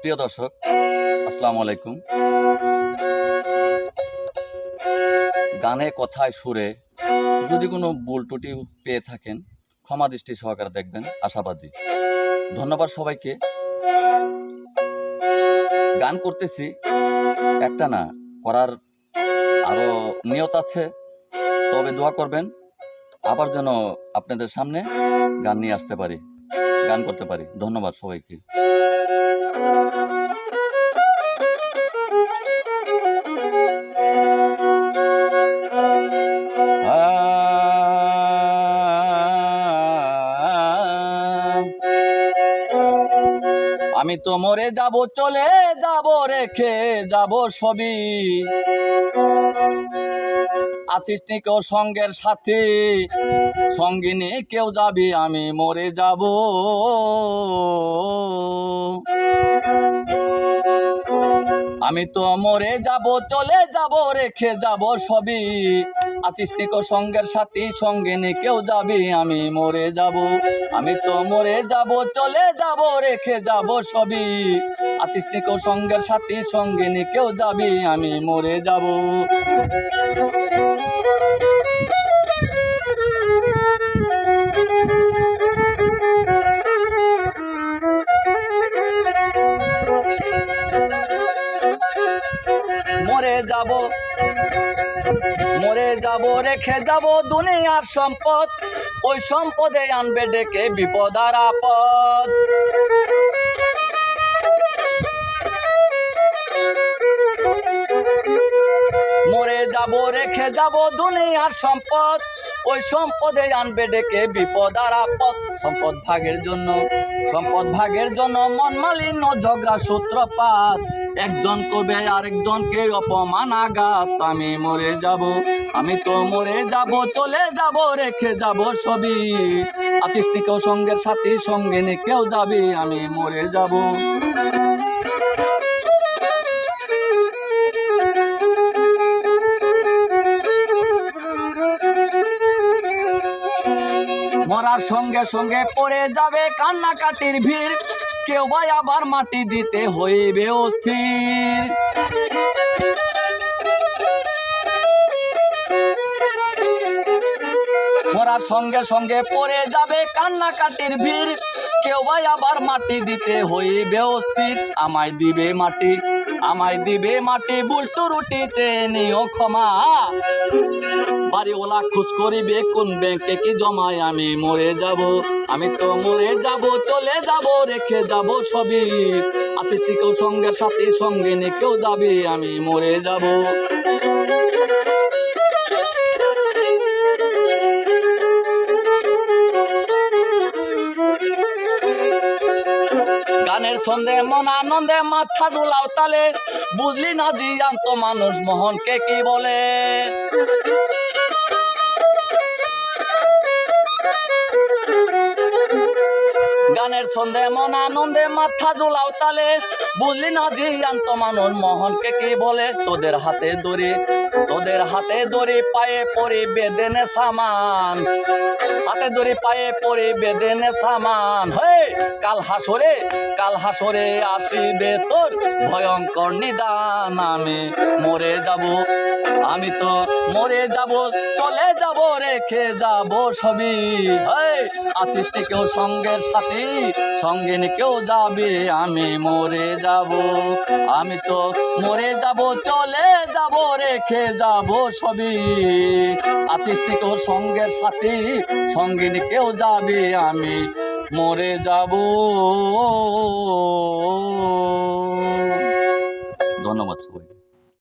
প্রিয় দর্শক, আসসালামু আলাইকুম। গানে কথায় সুরে যদি কোনো ভুল ত্রুটি পেয়ে থাকেন, ক্ষমা দৃষ্টি সহকারে দেখবেন, আশাবাদী। ধন্যবাদ সবাইকে। গান করতেছি, একটা না, করার আরও নিয়ত আছে, তবে দোয়া করবেন। আবার যেন আপনাদের সামনে গান নিয়ে আসতে পারি, গান করতে পারি। ধন্যবাদ সবাইকে। আমি তো মরে যাব, চলে যাব, রেখে যাব সবই। আছিস নি কেউ সঙ্গের সাথে? সঙ্গিনী, কেউ যাবি, আমি মরে যাব। আমি তো মরে যাব, চলে যাব, রেখে যাব সবই। আছিস নি কেউ সঙ্গের সাথী? সঙ্গিনী, কেউ যাবি, আমি মরে যাব। আমি তো মরে যাব, চলে যাব, রেখে যাব সবই। আছিস নি কেউ সঙ্গের সাথী? সঙ্গিনী, কেউ যাবি, আমি মরে যাব। মরে যাব মরে যাব, রেখে যাব দুনিয়ার সম্পদ। ওই সম্পদে আনবে ডেকে বিপদ আর আপদ। যাব, রেখে যাব দুনিয়ার সম্পদ। ওই সম্পদে আনবে ডেকে বিপদ আর আপদ। সম্পদ ভাগের জন্য, সম্পদ ভাগের জন্য মন মালিন্য ঝগড়া সূত্রপাত। একজন করবে আরেকজনকে অপমান আঘাত। আমি মরে যাব, আমি তো মরে যাব, চলে যাব, রেখে যাব সবই। আছিস কেউ সঙ্গের সাথী, সঙ্গে নে কেউ যাবে, আমি মরে যাব। মরার সঙ্গে সঙ্গে পড়ে যাবে কান্নাকাটির ভিড়। কেউ ভাই আবার মাটি দিতে হইবে অস্থির। মরার সঙ্গে সঙ্গে পড়ে যাবে কান্নাকাটির ভিড়। কেউ ভাই আবার মাটি দিতে হইবে অস্থির। আমায় দিবে মাটি। আমায় দিবে মাটি, বুলটু রুটি চেনি ও ক্ষমা। বাড়িওয়ালা খুশ করিবে, কোন ব্যাংকে কি জমায়, আমি মরে যাব। আমি তো মরে যাব, চলে যাব, রেখে যাব সবই। আছিস কেউ সঙ্গের সাথে সঙ্গে নিয়ে কেউ যাবে, আমি মরে যাব। গানের ছন্দে, মন আনন্দে, মাথা দুলাও তালে। বুঝলি না জি জিয়ান্ত মানুষ, মোহনকে কি বলে? গানের ছন্দে, মন আনন্দে, মাথা জোলাও তালে। বুঝলি না জি জিয়ান্ত মানুষ, মোহনকে কি বলে? তোদের হাতে দড়ি। তোদের হাতে দড়ি পায়ে পরি বেদেনে সামান। হাতে দড়ি পায়ে পরি বেদেনে সামান। হে কাল হাসরে কাল হাসরে আসিবে তোর ভয়ঙ্কর নিদান। আমি মরে যাব, আমি তো মরে যাব, চলে যাব, রেখে যাব সবই। তুই কেউ সঙ্গের সাথী? সঙ্গে কেউ যাবে? আমি মরে যাব, আমি তো মরে যাব, চলে যাব, রেখে যাব সবই আছিস তোর সঙ্গের সাথে সঙ্গে নিয়ে কেউ যাবে আমি মরে যাব। ধন্যবাদ সবাই